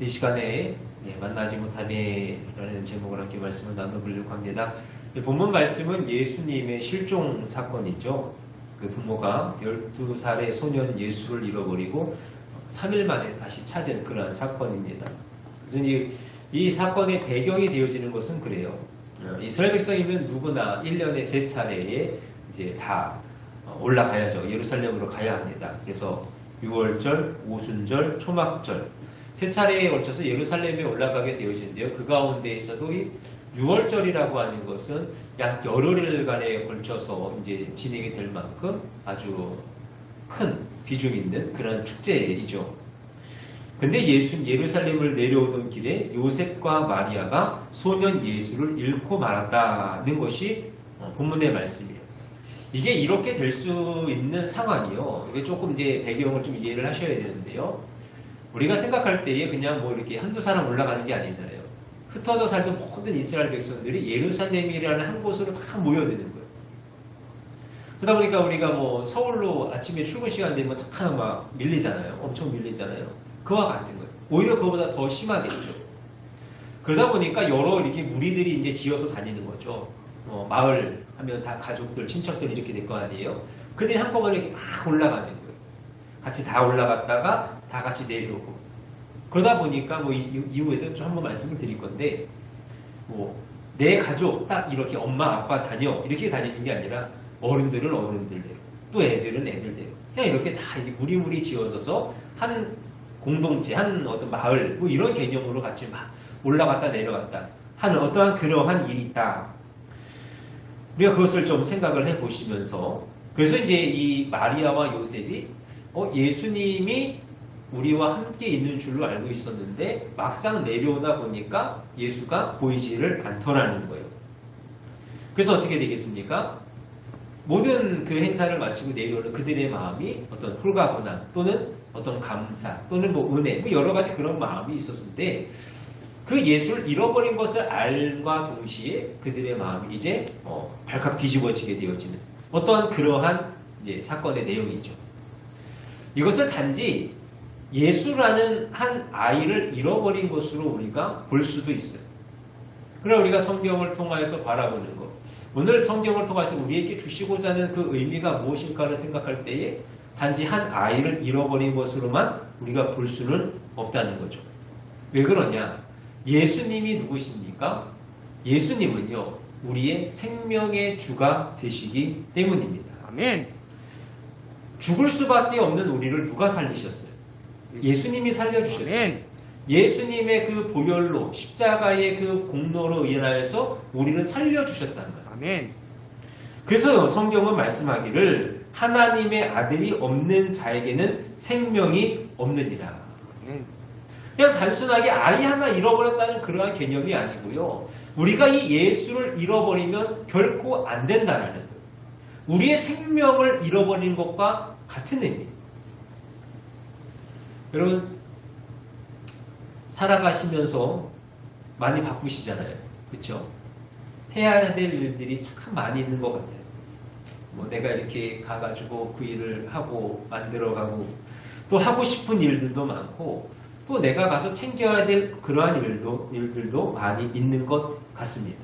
이 시간에 네, 만나지 못하네라는 제목으로 함께 말씀을 나눠보려고 합니다. 이 본문 말씀은 예수님의 실종 사건이죠. 그 부모가 12살의 소년 예수를 잃어버리고 3일 만에 다시 찾은 그러한 사건입니다. 그래서 이제 이 사건의 배경이 되어지는 것은 그래요. 어, 이스라엘 백성이면 누구나 1년에 세 차례에 이제 다 어, 올라가야죠. 예루살렘으로 가야 합니다. 그래서 6월절, 오순절, 초막절 세 차례에 걸쳐서 예루살렘에 올라가게 되어지는데요. 그 가운데에서도 이 6월절이라고 하는 것은 약 열흘간에 걸쳐서 이제 진행이 될 만큼 아주 큰 비중 있는 그런 축제이죠. 근데 예수 예루살렘을 내려오던 길에 요셉과 마리아가 소년 예수를 잃고 말았다는 것이 어, 본문의 말씀이에요. 이게 이렇게 될 수 있는 상황이요. 이게 조금 이제 배경을 좀 이해를 하셔야 되는데요. 우리가 생각할 때에 그냥 뭐 이렇게 한두 사람 올라가는 게 아니잖아요. 흩어져 살던 모든 이스라엘 백성들이 예루살렘이라는 한 곳으로 다 모여드는 거예요. 그러다 보니까 우리가 뭐 서울로 아침에 출근 시간 되면 탁막 밀리잖아요. 엄청 밀리잖아요. 그와 같은 거예요. 오히려 그보다 더 심하겠죠. 그러다 보니까 여러 이렇게 무리들이 이제 지어서 다니는 거죠. 어, 마을 하면 다 가족들, 친척들 이렇게 될 거 아니에요. 그들이 한꺼번에 이렇게 막 올라가는 거예요. 같이 다 올라갔다가 다 같이 내려오고. 그러다 보니까 뭐 이- 이후에도 좀 한번 말씀을 드릴 건데, 뭐, 내 가족, 딱 이렇게 엄마, 아빠, 자녀, 이렇게 다니는 게 아니라 어른들은 어른들대로, 또 애들은 애들대로. 그냥 이렇게 다 무리무리 지어져서 한 공동체, 한 어떤 마을, 뭐 이런 개념으로 같이 막 올라갔다 내려갔다 하는 어떠한 그러한 일이 있다. 우리가 그것을 좀 생각을 해 보시면서 그래서 이제 이 마리아와 요셉이 어, 예수님이 우리와 함께 있는 줄로 알고 있었는데 막상 내려오다 보니까 예수가 보이지를 않더라는 거예요. 그래서 어떻게 되겠습니까? 모든 그 행사를 마치고 내려오는 그들의 마음이 어떤 홀가분함 또는 어떤 감사 또는 뭐 은혜 뭐 여러 가지 그런 마음이 있었을 때그 예수를 잃어버린 것을 알과 동시에 그들의 마음이 이제 어, 발칵 뒤집어지게 되어지는 어떠한 그러한 사건의 내용이죠. 이것을 단지 예수라는 한 아이를 잃어버린 것으로 우리가 볼 수도 있어요. 그러나 우리가 성경을 통하여서 바라보는 것. 오늘 성경을 통해서 우리에게 주시고자 하는 그 의미가 무엇일까를 생각할 때에 단지 한 아이를 잃어버린 것으로만 우리가 볼 수는 없다는 거죠. 왜 그러냐? 예수님이 누구십니까? 예수님은요, 우리의 생명의 주가 되시기 때문입니다. 아멘. 죽을 수밖에 없는 우리를 누가 살리셨어요? 예수님이 살려주셨어요. 아멘. 예수님의 그 보혈로 십자가의 그 공로로 인하여서 우리를 살려주셨다는 거예요. 아멘. 그래서 성경은 말씀하기를 하나님의 아들이 없는 자에게는 생명이 없느니라. 아멘. 그냥 단순하게 아이 하나 잃어버렸다는 그러한 개념이 아니고요. 우리가 이 예수를 잃어버리면 결코 안 된다는 거예요. 우리의 생명을 잃어버린 것과 같은 의미. 여러분, 살아가시면서 많이 바쁘시잖아요. 그렇죠? 해야 될 일들이 참 많이 있는 것 같아요. 뭐 내가 이렇게 가가지고 그 일을 하고 만들어가고 또 하고 싶은 일들도 많고 또 내가 가서 챙겨야 될 그러한 일도, 일들도 많이 있는 것 같습니다.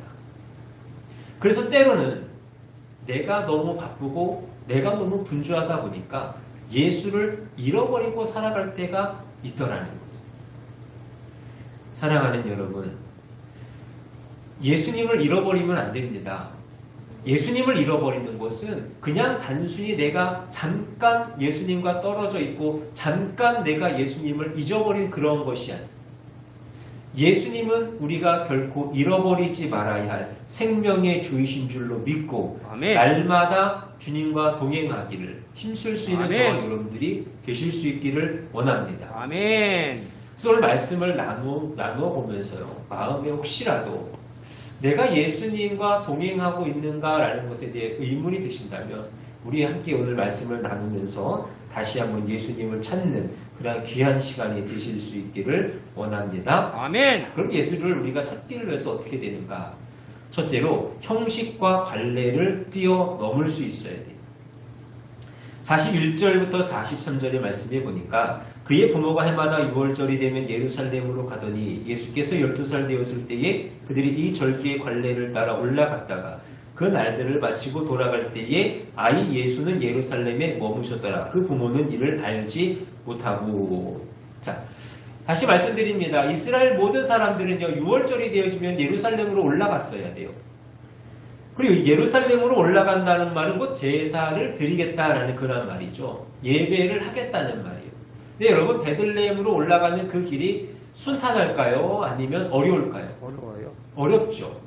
그래서 때로는 내가 너무 바쁘고 내가 너무 분주하다 보니까 예수를 잃어버리고 살아갈 때가 있더라는 거예요. 사랑하는 여러분, 예수님을 잃어버리면 안 됩니다. 예수님을 잃어버리는 것은 그냥 단순히 내가 잠깐 예수님과 떨어져 있고 잠깐 내가 예수님을 잊어버린 그런 것이 아니에요. 예수님은 우리가 결코 잃어버리지 말아야 할 생명의 주이신 줄로 믿고 아멘. 날마다 주님과 동행하기를 힘쓸 수 있는. 저와 여러분들이 되실 수 있기를 원합니다. 아멘. 그래서 오늘 말씀을 나누, 나누어 보면서요, 마음에 혹시라도 내가 예수님과 동행하고 있는가라는 것에 대해 의문이 드신다면, 우리 함께 오늘 말씀을 나누면서 다시 한번 예수님을 찾는 그런 귀한 시간이 되실 수 있기를 원합니다. 아멘. 그럼 예수를 우리가 찾기를 위해서 어떻게 되는가? 첫째로 형식과 관례를 뛰어넘을 수 있어야 돼요. 41절부터 43절의 말씀에 보니까 그의 부모가 해마다 6월절이 되면 예루살렘으로 가더니 예수께서 12살 되었을 때에 그들이 이 절기의 관례를 따라 올라갔다가 그 날들을 마치고 돌아갈 때에 아이 예수는 예루살렘에 머무셨더라. 그 부모는 이를 알지 못하고. 자, 다시 말씀드립니다. 이스라엘 모든 사람들은요, 6월절이 되어지면 예루살렘으로 올라갔어야 돼요. 그리고 예루살렘으로 올라간다는 말은 곧 제사를 드리겠다라는 그런 말이죠. 예배를 하겠다는 말이에요. 근데 여러분, 베들레헴으로 올라가는 그 길이 순탄할까요? 아니면 어려울까요? 어려워요. 어렵죠.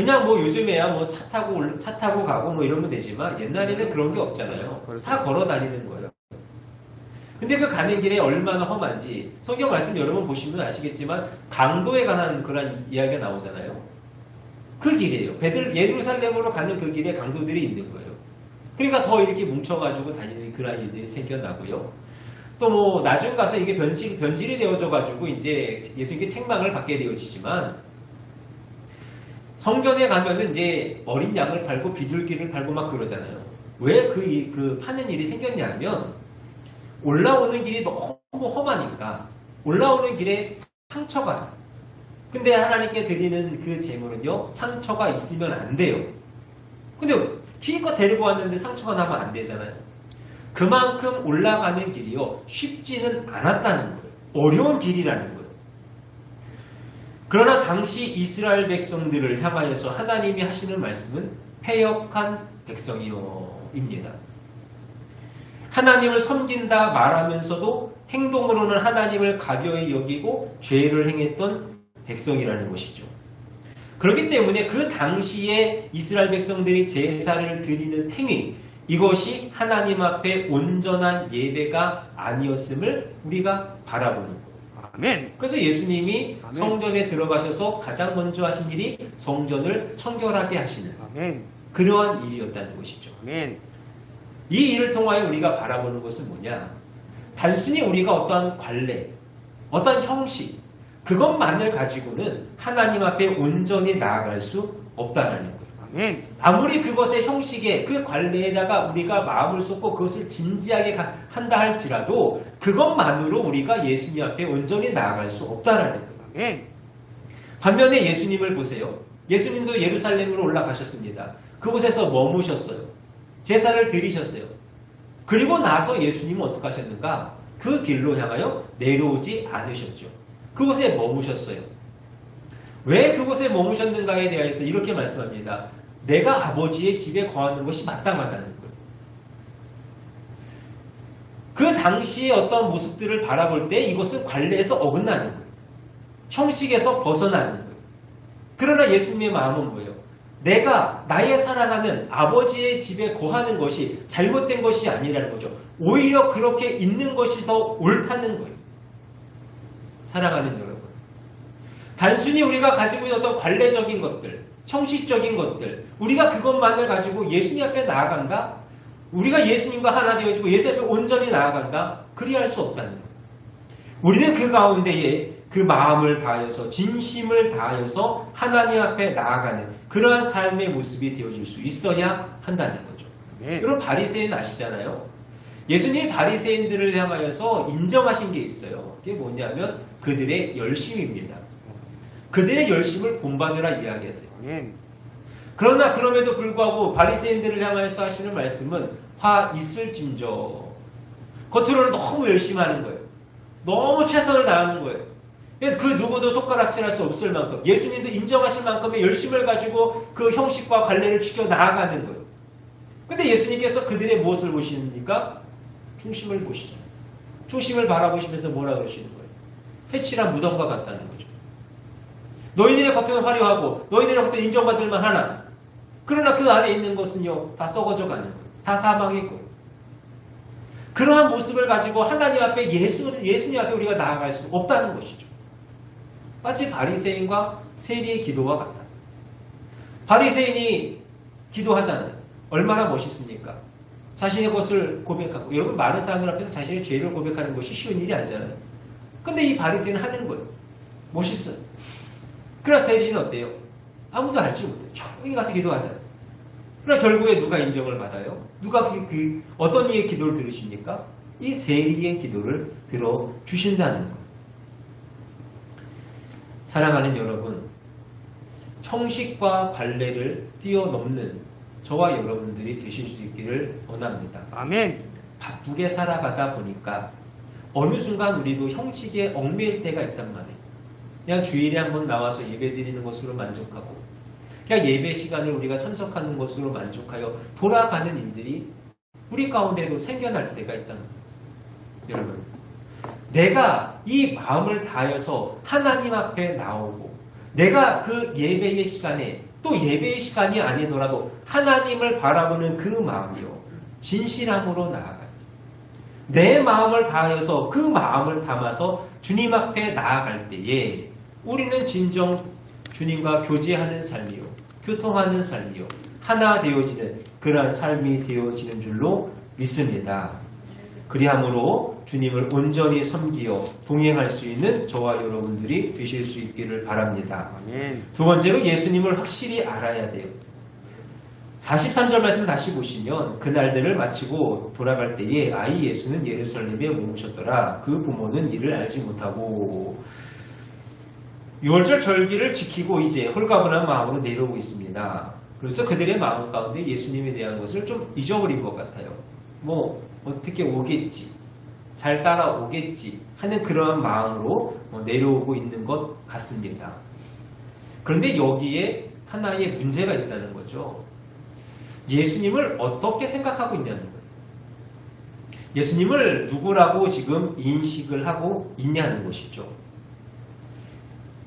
그냥 뭐 요즘에야 뭐 차 타고 올- 차 타고 가고 뭐 이러면 되지만 옛날에는 그런 게 없잖아요. 그렇죠. 다 걸어 다니는 거예요. 근데 그 가는 길에 얼마나 험한지 성경 말씀 여러 번 보시면 아시겠지만 강도에 관한 그런 이야기가 나오잖아요. 그 길이에요. 베들 예루살렘으로 가는 그 길에 강도들이 있는 거예요. 그러니까 더 이렇게 뭉쳐가지고 다니는 그런 일들이 생겨나고요. 또 뭐 나중 가서 이게 변질 변질이 되어져 가지고 이제 예수님께 책망을 받게 되어지지만 성전에 가면은 이제 어린 양을 팔고 비둘기를 팔고 막 그러잖아요. 왜 그 그 파는 일이 생겼냐면 올라오는 길이 너무 험하니까 올라오는 길에 상처가 나요. 근데 하나님께 드리는 그 제물은요 상처가 있으면 안 돼요. 근데 기껏 데리고 왔는데 상처가 나면 안 되잖아요. 그만큼 올라가는 길이요 쉽지는 않았다는 거예요. 어려운 길이라는 거예요. 그러나 당시 이스라엘 백성들을 향하여서 하나님이 하시는 말씀은 패역한 백성이요입니다. 하나님을 섬긴다 말하면서도 행동으로는 하나님을 가벼이 여기고 죄를 행했던 백성이라는 것이죠. 그렇기 때문에 그 당시에 이스라엘 백성들이 제사를 드리는 행위, 이것이 하나님 앞에 온전한 예배가 아니었음을 우리가 바라보는 거예요. 아멘. 그래서 예수님이 아멘. 성전에 들어가셔서 가장 먼저 하신 일이 성전을 청결하게 하시는 아멘. 그러한 일이었다는 것이죠. 아멘. 이 일을 통하여 우리가 바라보는 것은 뭐냐? 단순히 우리가 어떠한 관례, 어떠한 형식, 그것만을 가지고는 하나님 앞에 온전히 나아갈 수 없다는 거예요. 아멘. 아무리 그것의 형식에 그 관례에다가 우리가 마음을 쏟고 그것을 진지하게 가- 한다 할지라도 그것만으로 우리가 예수님 앞에 온전히 나아갈 수 없다라는 거예요. 아멘. 반면에 예수님을 보세요. 예수님도 예루살렘으로 올라가셨습니다. 그곳에서 머무셨어요. 제사를 드리셨어요. 그리고 나서 예수님은 어떻게 하셨는가? 그 길로 향하여 내려오지 않으셨죠. 그곳에 머무셨어요. 왜 그곳에 머무셨는가에 대해서 이렇게 말씀합니다. 내가 아버지의 집에 거하는 것이 마땅하다는 거예요. 그 당시의 어떤 모습들을 바라볼 때 이것은 관례에서 어긋나는 거예요. 형식에서 벗어나는 거예요. 그러나 예수님의 마음은 뭐예요? 내가 나의 사랑하는 아버지의 집에 거하는 것이 잘못된 것이 아니라는 거죠. 오히려 그렇게 있는 것이 더 옳다는 거예요. 사랑하는 여러분. 단순히 우리가 가지고 있는 어떤 관례적인 것들, 형식적인 것들, 우리가 그것만을 가지고 예수님 앞에 나아간다? 우리가 예수님과 하나 되어지고 예수 앞에 온전히 나아간다? 그리할 수 없다는 거예요. 우리는 그 가운데에 그 마음을 다하여서 진심을 다하여서 하나님 앞에 나아가는 그러한 삶의 모습이 되어질 수 있어야 한다는 거죠. 아멘. 여러분 바리새인 아시잖아요. 예수님 바리새인들을 향하여서 인정하신 게 있어요. 그게 뭐냐면 그들의 열심입니다. 그들의 열심을 본받으라 이야기했어요. 아멘. 그러나 그럼에도 불구하고 바리새인들을 향하여서 하시는 말씀은 화 있을진저 겉으로는 너무 열심히 하는 거예요. 너무 최선을 다하는 거예요. 그래서 그 누구도 손가락질할 수 없을 만큼 예수님도 인정하실 만큼의 열심을 가지고 그 형식과 관례를 지켜 나아가는 거예요. 근데 예수님께서 그들의 무엇을 보시니까 중심을 보시잖아요. 중심을 바라보시면서 뭐라 그러시는 거예요? 회칠한 무덤과 같다는 거죠. 너희들의 겉은 화려하고 너희들의 겉은 인정받을 만하나 그러나 그 안에 있는 것은요 다 썩어져 가는. 다 사망이고 그러한 모습을 가지고 하나님 앞에 예수, 예수님 앞에 우리가 나아갈 수 없다는 것이죠. 마치 바리새인과 세리의 기도와 같다. 바리새인이 기도하잖아요. 얼마나 멋있습니까? 자신의 것을 고백하고 여러분 많은 사람들 앞에서 자신의 죄를 고백하는 것이 쉬운 일이 아니잖아요. 근데 이 바리새인은 하는 거예요. 멋있어요. 그러나 세리는 어때요? 아무도 알지 못해요. 조용히 가서 기도하잖아요. 그러나 결국에 누가 인정을 받아요? 누가 그, 그 어떤 이의 기도를 들으십니까? 이 세리의 기도를 들어 주신다는 것. 사랑하는 여러분, 청식과 발레를 뛰어넘는 저와 여러분들이 되실 수 있기를 원합니다. 아멘. 바쁘게 살아가다 보니까 어느 순간 우리도 형식에 얽매일 때가 있단 말이에요. 그냥 주일에 한 번 나와서 예배 드리는 것으로 만족하고 그냥 예배 시간을 우리가 참석하는 것으로 만족하여 돌아가는 일들이 우리 가운데도 생겨날 때가 있단 말이에요. 여러분, 내가 이 마음을 다해서 하나님 앞에 나오고 내가 그 예배의 시간에 또 예배의 시간이 아니더라도 하나님을 바라보는 그 마음이요. 진실함으로 나아가요. 내 마음을 다해서 그 마음을 담아서 주님 앞에 나아갈 때에 우리는 진정 주님과 교제하는 삶이요. 교통하는 삶이요. 하나 되어지는 그러한 삶이 되어지는 줄로 믿습니다. 그리함으로 주님을 온전히 섬기어 동행할 수 있는 저와 여러분들이 되실 수 있기를 바랍니다. 두 번째로 예수님을 확실히 알아야 돼요. 43절 말씀 다시 보시면 그날들을 마치고 돌아갈 때에 아이 예수는 예루살렘에 머무셨더라. 그 부모는 이를 알지 못하고 6월절 절기를 지키고 이제 홀가분한 마음으로 내려오고 있습니다. 그래서 그들의 마음 가운데 예수님에 대한 것을 좀 잊어버린 것 같아요. 뭐 어떻게 오겠지, 잘 따라오겠지 하는 그러한 마음으로 어, 내려오고 있는 것 같습니다. 그런데 여기에 하나의 문제가 있다는 거죠. 예수님을 어떻게 생각하고 있냐는 거예요. 예수님을 누구라고 지금 인식을 하고 있냐는 것이죠.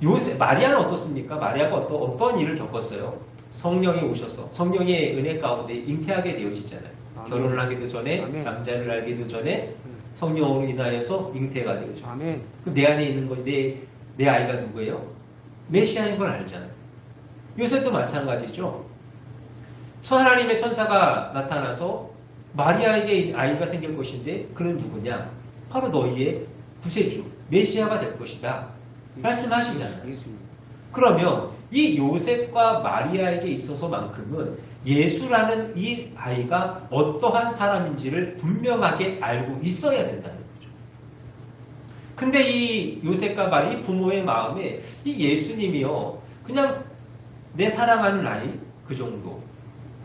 요새 마리아는 어떻습니까? 마리아가 어떤 어떤 일을 겪었어요? 성령이 오셔서 성령의 은혜 가운데 잉태하게 되어지잖아요. 아멘. 결혼을 하기도 전에 아멘. 남자를 알기도 전에 성령으로 인하여서 잉태가 되어져. 아멘. 내 안에 있는 것이 내, 내 아이가 누구예요? 메시아인 걸 알잖아요. 요새도 마찬가지죠. 저 하나님의 천사가 나타나서 마리아에게 아이가 생길 것인데 그는 누구냐? 바로 너희의 구세주, 메시아가 될 것이다. 말씀하시잖아요. 예수님. 그러면 이 요셉과 마리아에게 있어서만큼은 예수라는 이 아이가 어떠한 사람인지를 분명하게 알고 있어야 된다는 거죠. 근데 이 요셉과 마리 이 부모의 마음에 이 예수님이요 그냥 내 사랑하는 아이 그 정도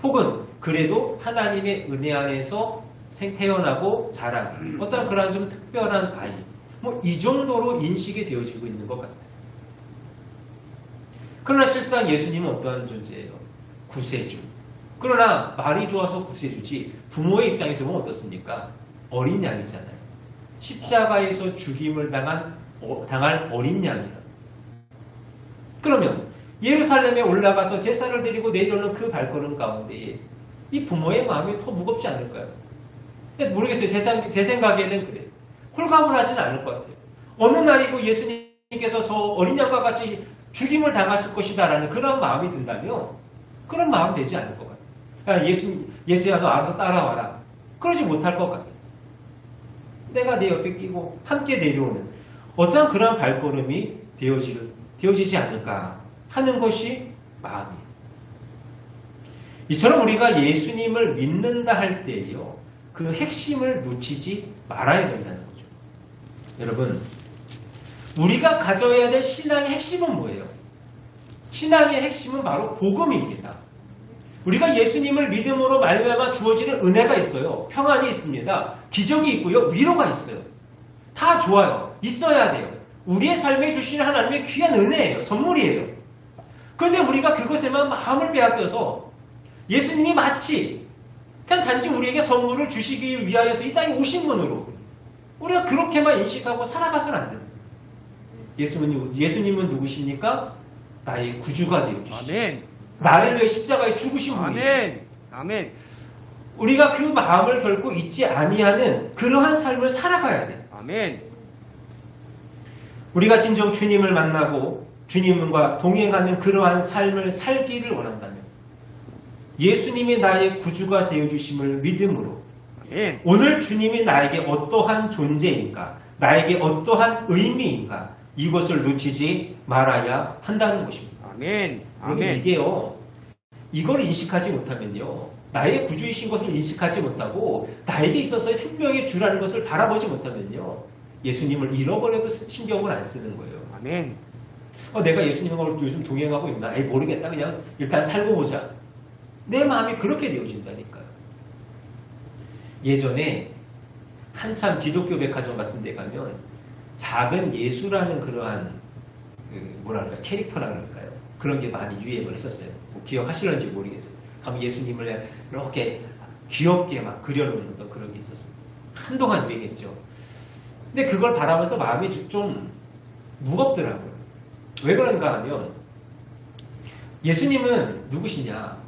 혹은 그래도 하나님의 은혜 안에서 생 태어나고 자란 어떤 그러한 좀 특별한 아이 뭐 이 정도로 인식이 되어지고 있는 것 같아요. 그러나 실상 예수님은 어떠한 존재예요? 구세주. 그러나 말이 좋아서 구세주지 부모의 입장에서 보면 어떻습니까? 어린 양이잖아요. 십자가에서 죽임을 당한 어, 당할 어린 양이라. 그러면 예루살렘에 올라가서 제사를 드리고 내려오는 그 발걸음 가운데에 이 부모의 마음이 더 무겁지 않을까요? 모르겠어요. 제, 생- 제 생각에는 그래. 홀가분하지는 않을 것 같아요. 어느 날이고 예수님께서 저 어린 양과 같이 죽임을 당하실 것이다라는 그런 마음이 든다면 그런 마음 되지 않을 것 같아요. 야, 예수, 예수야 너 알아서 따라와라. 그러지 못할 것 같아요. 내가 내 옆에 끼고 함께 내려오는 어떠한 그런 발걸음이 되어지, 되어지지 않을까 하는 것이 마음이에요. 이처럼 우리가 예수님을 믿는다 할 때에요. 그 핵심을 놓치지 말아야 된다는 거죠. 여러분, 우리가 가져야 될 신앙의 핵심은 뭐예요? 신앙의 핵심은 바로 복음입니다. 우리가 예수님을 믿음으로 말미암아 주어지는 은혜가 있어요. 평안이 있습니다. 기적이 있고요. 위로가 있어요. 다 좋아요. 있어야 돼요. 우리의 삶에 주시는 하나님의 귀한 은혜예요. 선물이에요. 그런데 우리가 그것에만 마음을 빼앗겨서 예수님이 마치 그냥 단지 우리에게 선물을 주시기 위하여서 이 땅에 오신 분으로 우리가 그렇게만 인식하고 살아가서는 안 됩니다. 예수님은, 예수님은 누구십니까? 나의 구주가 되어주시죠. 아멘. 나를 위해 십자가에 죽으신 분이에요. 아멘. 아멘. 우리가 그 마음을 결코 잊지 아니하는 그러한 삶을 살아가야 돼. 아멘. 우리가 진정 주님을 만나고 주님과 동행하는 그러한 삶을 살기를 원한다면 예수님이 나의 구주가 되어 주심을 믿음으로 아멘. 오늘 주님이 나에게 어떠한 존재인가 나에게 어떠한 의미인가 이것을 놓치지 말아야 한다는 것입니다. 아멘. 아멘. 이게요 이걸 인식하지 못하면요. 나의 구주이신 것을 인식하지 못하고 나에게 있어서의 생명의 주라는 것을 바라보지 못하면요. 예수님을 잃어버려도 신경을 안 쓰는 거예요. 아멘. 어, 내가 예수님하고 요즘 동행하고 있나? 에이, 모르겠다. 그냥 일단 살고 보자. 내 마음이 그렇게 되어진다니까요. 예전에 한참 기독교 백화점 같은 데 가면 작은 예수라는 그러한 그 뭐랄까 캐릭터라 그럴까요? 그런 게 많이 유행을 했었어요. 뭐 기억하실런지 모르겠어요. 가면 예수님을 이렇게 귀엽게 막 그려놓는 어떤 그런 게 있었어요. 한동안 유행했죠. 근데 그걸 바라면서 마음이 좀 무겁더라고요. 왜 그런가 하면 예수님은 누구시냐?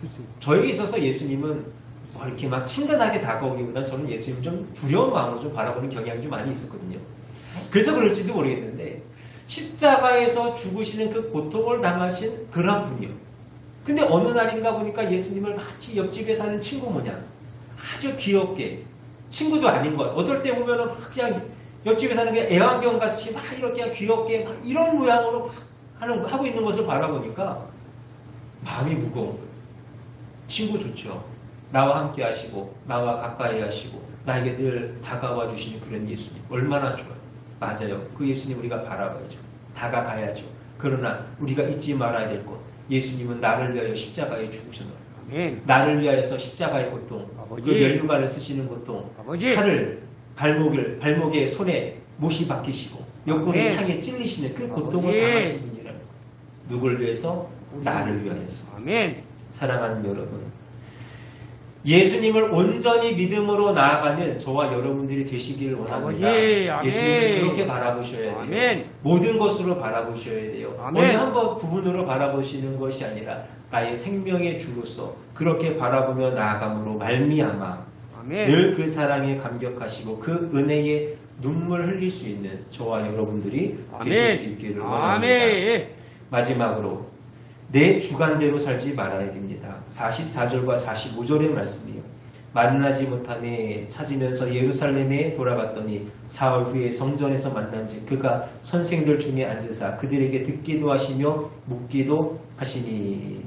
그죠. 저에게 있어서 예수님은 뭐 이렇게 막 친근하게 다가오기보다는 저는 예수님 좀 두려운 마음으로 좀 바라보는 경향이 좀 많이 있었거든요. 그래서 그럴지도 모르겠는데 십자가에서 죽으시는 그 고통을 당하신 그러한 분이요. 근데 어느 날인가 보니까 예수님을 마치 옆집에 사는 친구 모양 아주 귀엽게 친구도 아닌 것 같아요. 어떨 때 보면은 막 그냥 옆집에 사는 게 애완견 같이 막 이렇게 귀엽게 막 이런 모양으로 막 하는, 하고 있는 것을 바라보니까 마음이 무거운 거예요. 친구 좋죠. 나와 함께 하시고, 나와 가까이 하시고, 나에게 늘 다가와 주시는 그런 예수님. 얼마나 좋아요. 맞아요. 그 예수님 우리가 바라봐야죠. 다가가야죠. 그러나 우리가 잊지 말아야 될 것. 예수님은 나를 위하여 십자가에. 아멘. 나를 위하여서 십자가의 고통, 아버지. 그 멸류관을 쓰시는 고통, 아버지. 칼을 발목을 발목에 손에 못이 박히시고 옆구리 아멘. 창에 찔리시는 그 고통을 아버지. 당하신 분이라는 거. 누굴 위해서? 나를 위하여서. 아멘. 사랑하는 여러분, 예수님을 온전히 믿음으로 나아가는 저와 여러분들이 되시기를 원합니다. 아버지, 아멘. 예수님을 그렇게 바라보셔야 돼요. 아멘. 모든 것으로 바라보셔야 돼요. 아멘. 어느 한것 부분으로 바라보시는 것이 아니라 나의 생명의 주로서 그렇게 바라보며 나아감으로 말미암아 아멘. 늘그 사랑에 감격하시고 그 은혜에 눈물 흘릴 수 있는 저와 여러분들이 되실 수 아멘. 있기를 원합니다. 아멘. 마지막으로 내 주관대로 살지 말아야 됩니다. 44절과 45절의 말씀이요. 만나지 못함에 찾으면서 예루살렘에 돌아갔더니 사흘 후에 성전에서 만난즉 그가 선생들 중에 앉으사 그들에게 듣기도 하시며 묻기도 하시니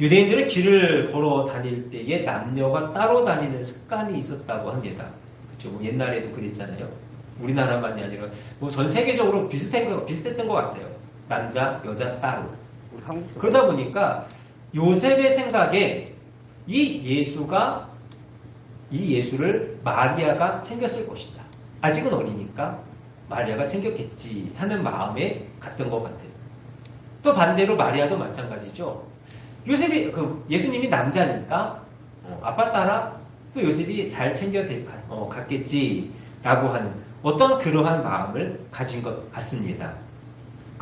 유대인들은 길을 걸어 다닐 때에 남녀가 따로 다니는 습관이 있었다고 합니다. 그렇죠. 뭐 옛날에도 그랬잖아요. 우리나라만이 아니라 뭐 전 세계적으로 비슷한 거 비슷했던 것 같아요. 남자, 여자 따로. 그러다 보니까 요셉의 생각에 이 예수가 이 예수를 마리아가 챙겼을 것이다. 아직은 어리니까 마리아가 챙겼겠지 하는 마음에 갔던 것 같아요. 또 반대로 마리아도 마찬가지죠. 요셉이 그 예수님이 남자니까 어, 아빠 따라 또 요셉이 잘 챙겨 대- 어, 갔겠지라고 하는 어떤 그러한 마음을 가진 것 같습니다.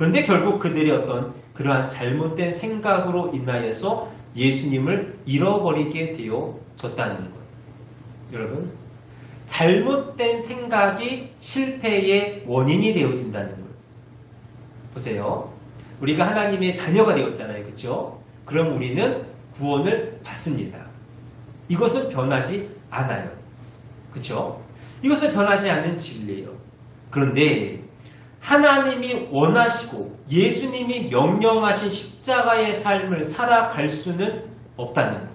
그런데 결국 그들의 어떤 그러한 잘못된 생각으로 인하여서 예수님을 잃어버리게 되어졌다는 것. 여러분, 잘못된 생각이 실패의 원인이 되어진다는 것. 보세요. 우리가 하나님의 자녀가 되었잖아요. 그렇죠? 그럼 우리는 구원을 받습니다. 이것은 변하지 않아요. 그렇죠? 이것은 변하지 않는 진리예요. 그런데 하나님이 원하시고 예수님이 명령하신 십자가의 삶을 살아갈 수는 없다는 것.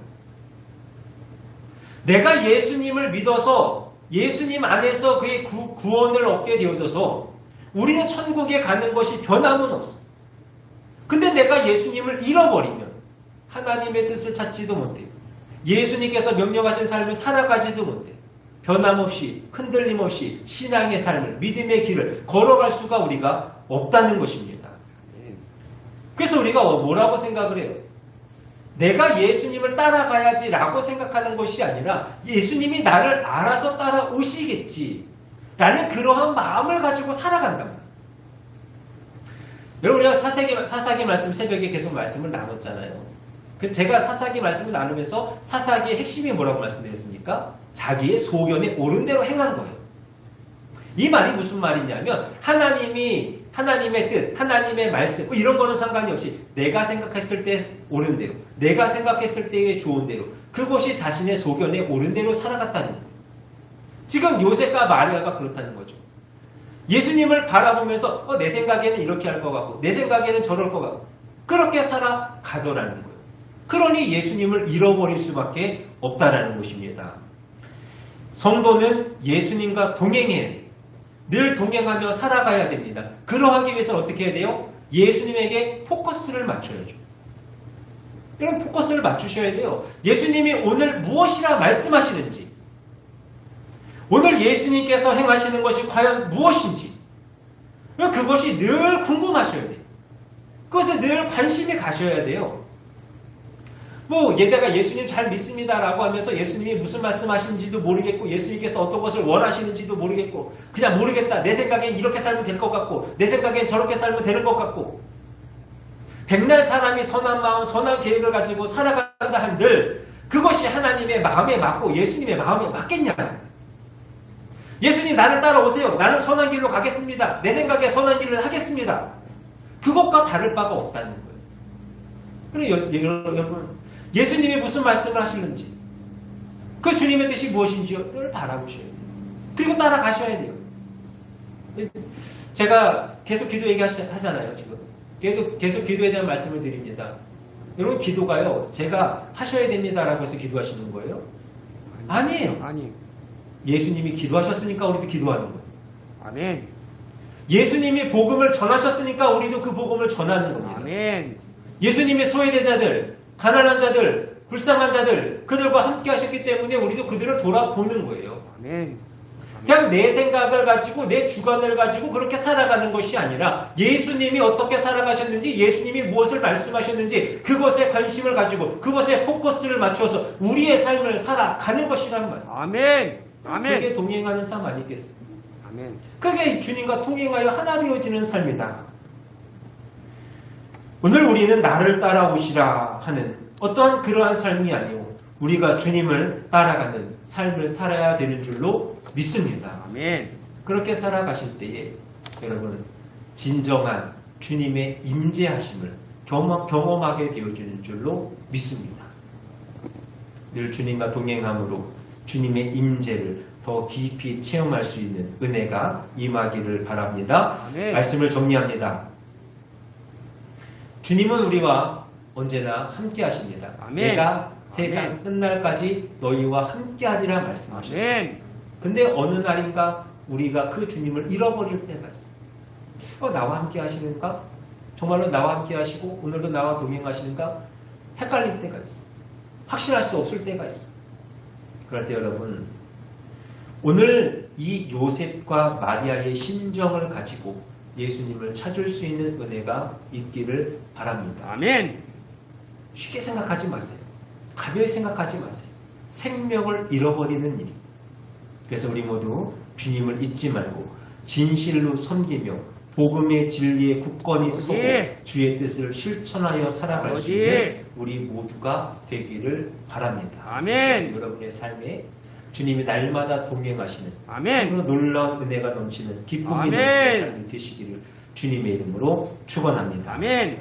내가 예수님을 믿어서 예수님 안에서 그의 구, 구원을 얻게 되어져서 우리는 천국에 가는 것이 변함은 없어. 근데 내가 예수님을 잃어버리면 하나님의 뜻을 찾지도 못해. 예수님께서 명령하신 삶을 살아가지도 못해. 변함없이 흔들림 없이 신앙의 삶을 믿음의 길을 걸어갈 수가 우리가 없다는 것입니다. 그래서 우리가 뭐라고 생각을 해요? 내가 예수님을 따라가야지라고 생각하는 것이 아니라 예수님이 나를 알아서 따라오시겠지 라는 그러한 마음을 가지고 살아간다. 여러분 우리가 사사기, 사사기 말씀 새벽에 계속 말씀을 나눴잖아요. 그래서 제가 사사기 말씀을 나누면서 사사기의 핵심이 뭐라고 말씀드렸습니까? 자기의 소견에 옳은 대로 행한 거예요. 이 말이 무슨 말이냐면 하나님이 하나님의 뜻, 하나님의 말씀 뭐 이런 거는 상관이 없이 내가 생각했을 때 옳은 대로, 내가 생각했을 때의 좋은 대로 그것이 자신의 소견에 옳은 대로 살아갔다는 거예요. 지금 요셉과 마리아가 그렇다는 거죠. 예수님을 바라보면서 어, 내 생각에는 이렇게 할 것 같고 내 생각에는 저럴 것 같고 그렇게 살아가더라는 거예요. 그러니 예수님을 잃어버릴 수밖에 없다라는 것입니다. 성도는 예수님과 동행해야 돼요. 늘 동행하며 살아가야 됩니다. 그러하기 위해서 어떻게 해야 돼요? 예수님에게 포커스를 맞춰야죠. 이런 포커스를 맞추셔야 돼요. 예수님이 오늘 무엇이라 말씀하시는지, 오늘 예수님께서 행하시는 것이 과연 무엇인지, 그것이 늘 궁금하셔야 돼요. 그것에 늘 관심이 가셔야 돼요. 뭐 얘다가 예수님 잘 믿습니다라고 하면서 예수님이 무슨 말씀하시는지도 모르겠고 예수님께서 어떤 것을 원하시는지도 모르겠고 그냥 모르겠다. 내 생각엔 이렇게 살면 될 것 같고 내 생각엔 저렇게 살면 되는 것 같고 백날 사람이 선한 마음, 선한 계획을 가지고 살아간다 한들 그것이 하나님의 마음에 맞고 예수님의 마음에 맞겠냐? 예수님 나를 따라오세요. 나는 선한 길로 가겠습니다. 내 생각에 선한 일을 하겠습니다. 그것과 다를 바가 없다는 거예요. 그래 여- 여러분 예수님이 무슨 말씀을 하시는지 그 주님의 뜻이 무엇인지요 늘 바라보셔야 돼요. 그리고 따라가셔야 돼요. 제가 계속 기도 얘기하잖아요 지금. 계속, 계속 기도에 대한 말씀을 드립니다. 여러분 기도가요 제가 하셔야 됩니다라고 해서 기도하시는 거예요? 아니에요. 아니. 예수님이 기도하셨으니까 우리도 기도하는 거예요. 아멘. 예수님이 복음을 전하셨으니까 우리도 그 복음을 전하는 겁니다. 아멘. 예수님이 소외대자들, 가난한 자들, 불쌍한 자들, 그들과 함께 하셨기 때문에 우리도 그들을 돌아보는 거예요. 아멘. 그냥 내 생각을 가지고 내 주관을 가지고 그렇게 살아가는 것이 아니라 예수님이 어떻게 살아가셨는지 예수님이 무엇을 말씀하셨는지 그것에 관심을 가지고 그것에 포커스를 맞춰서 우리의 삶을 살아가는 것이란 말이에요. 아멘. 그게 아멘. 동행하는 삶 아니겠어요? 아멘. 그게 주님과 통행하여 하나 되어지는 삶이다. 오늘 우리는 나를 따라오시라 하는 어떠한 그러한 삶이 아니오 우리가 주님을 따라가는 삶을 살아야 되는 줄로 믿습니다. 아멘. 그렇게 살아가실 때에 여러분 진정한 주님의 임재하심을 경험, 경험하게 되어지는 줄로 믿습니다. 늘 주님과 동행함으로 주님의 임재를 더 깊이 체험할 수 있는 은혜가 임하기를 바랍니다. 아멘. 말씀을 정리합니다. 주님은 우리와 언제나 함께 하십니다. 아멘. 내가 세상 아멘. 끝날까지 너희와 함께 하리라 말씀하셨습니다. 아멘. 근데 어느 날인가 우리가 그 주님을 잃어버릴 때가 있어. 어, 나와 함께 하시는가? 정말로 나와 함께 하시고 오늘도 나와 동행하시는가? 헷갈릴 때가 있어. 확실할 수 없을 때가 있어. 그럴 때 여러분, 오늘 이 요셉과 마리아의 심정을 가지고 예수님을 찾을 수 있는 은혜가 있기를 바랍니다. 아멘. 쉽게 생각하지 마세요. 가벼이 생각하지 마세요. 생명을 잃어버리는 일. 그래서 우리 모두 주님을 잊지 말고 진실로 섬기며 복음의 진리에 굳건히 서고. 주의 뜻을 실천하여 살아갈 수. 있는 우리 모두가 되기를 바랍니다. 아멘. 여러분의 삶에 주님이 날마다 동행하시는 아멘. 놀라운 은혜가 넘치는 기쁨이. 넘치는 삶이 되시기를 주님의 이름으로 축원합니다. 아멘.